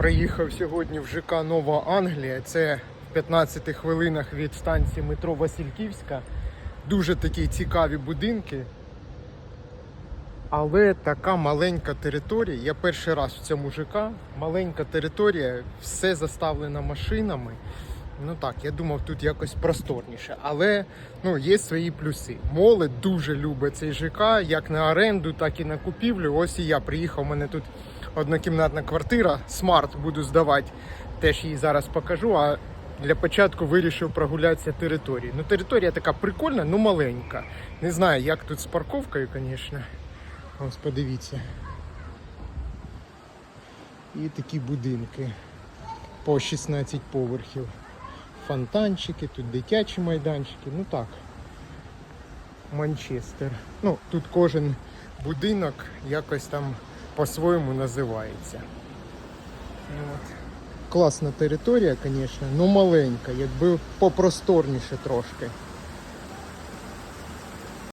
Приїхав сьогодні в ЖК Нова Англія. Це в 15 хвилинах від станції метро Васильківська. Дуже такі цікаві будинки. Але така маленька територія. Я перший раз в цьому ЖК. Маленька територія, все заставлено машинами. Ну так, я думав, тут якось просторніше. Але ну, є свої плюси. Молодь дуже любить цей ЖК, як на оренду, так і на купівлю. Ось і я приїхав. Мене тут однокімнатна квартира. Смарт буду здавати. Теж її зараз покажу. А для початку вирішив прогулятися територією. Ну, територія така прикольна, ну маленька. Не знаю, як тут з парковкою, звісно. Ось подивіться. І такі будинки по 16 поверхів. Фонтанчики, тут дитячі майданчики. Ну так. Манчестер. Ну, тут кожен будинок якось там по-своєму називається. Ну, От. Класна територія, звісно, але маленька, якби попросторніше трошки.